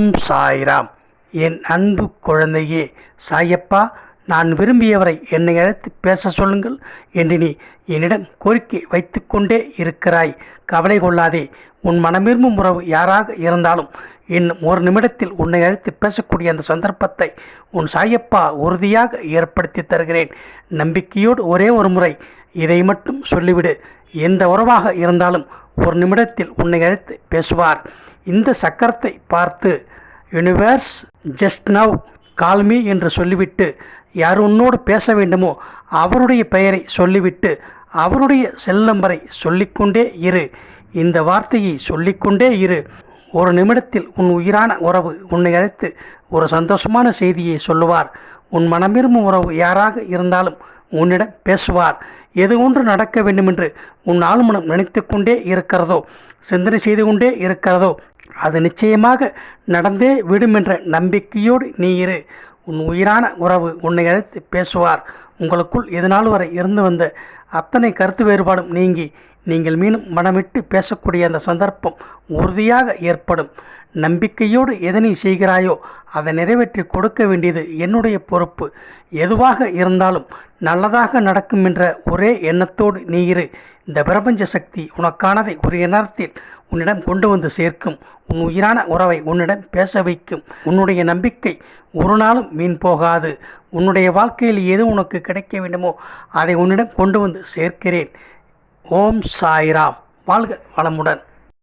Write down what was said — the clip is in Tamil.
ஓம் சாய்ராம். என் அன்பு குழந்தையே சாயப்பா நான் விரும்பியவரை என்னை அழைத்து பேச சொல்லுங்கள் என்று நீ என்னிடம் கோரிக்கை வைத்துக்கொண்டே இருக்கிறாய். கவலை கொள்ளாதே உன் மனமிரும்பும் உறவு யாராக இருந்தாலும் இன்னும் ஒரு நிமிடத்தில் உன்னை அழைத்து பேசக்கூடிய அந்த சந்தர்ப்பத்தை உன் சாயப்பா உறுதியாக ஏற்படுத்தி தருகிறேன். நம்பிக்கையோடு ஒரே ஒரு முறை இதை மட்டும் சொல்லிவிடு. எந்த உறவாக இருந்தாலும் ஒரு நிமிடத்தில் உன்னை அழைத்து பேசுவார். இந்த சக்கரத்தை பார்த்து யூனிவர்ஸ் ஜஸ்ட் நவ் கால்மி என்று சொல்லிவிட்டு யார் உன்னோடு பேச வேண்டுமோ அவருடைய பெயரை சொல்லிவிட்டு அவருடைய செல் நம்பரை சொல்லிக்கொண்டே இரு. இந்த வார்த்தையை சொல்லிக்கொண்டே இரு. ஒரு நிமிடத்தில் உன் உயிரான உறவு உன்னை அழைத்து ஒரு சந்தோஷமான செய்தியை சொல்லுவார். உன் மனமிரும்பும் உறவு யாராக இருந்தாலும் உன்னிடம் பேசுவார். எது ஒன்று நடக்க வேண்டுமென்று உன் ஆழ்மனம் நினைத்து கொண்டே இருக்கிறதோ சிந்தனை செய்து கொண்டே இருக்கிறதோ அது நிச்சயமாக நடந்தே விடும் என்ற நம்பிக்கையோடு நீ இரு. உன் உயிரான உறவு உன்னை அழைத்து பேசுவார். உங்களுக்குள் இதனால் வரை இருந்து வந்த அத்தனை கருத்து வேறுபாடும் நீங்கி நீங்கள் மீண்டும் மனமிட்டு பேசக்கூடிய அந்த சந்தர்ப்பம் உறுதியாக ஏற்படும். நம்பிக்கையோடு எதனை செய்கிறாயோ அதை நிறைவேற்றி கொடுக்க வேண்டியது என்னுடைய பொறுப்பு. எதுவாக இருந்தாலும் நல்லதாக நடக்கும் என்ற ஒரே எண்ணத்தோடு நீ இரு. இந்த பிரபஞ்ச சக்தி உனக்கானதை உரிய நேரத்தில் உன்னிடம் கொண்டு வந்து சேர்க்கும். உன் உயிரான உறவை உன்னிடம் பேச வைக்கும். உன்னுடைய நம்பிக்கை ஒரு நாளும் மீன் போகாது. உன்னுடைய வாழ்க்கையில் எது உனக்கு கிடைக்க வேண்டுமோ அதை உன்னிடம் கொண்டு வந்து சேர்க்கிறேன். ஓம் சாய்ராம். வாழ்க வளமுடன்.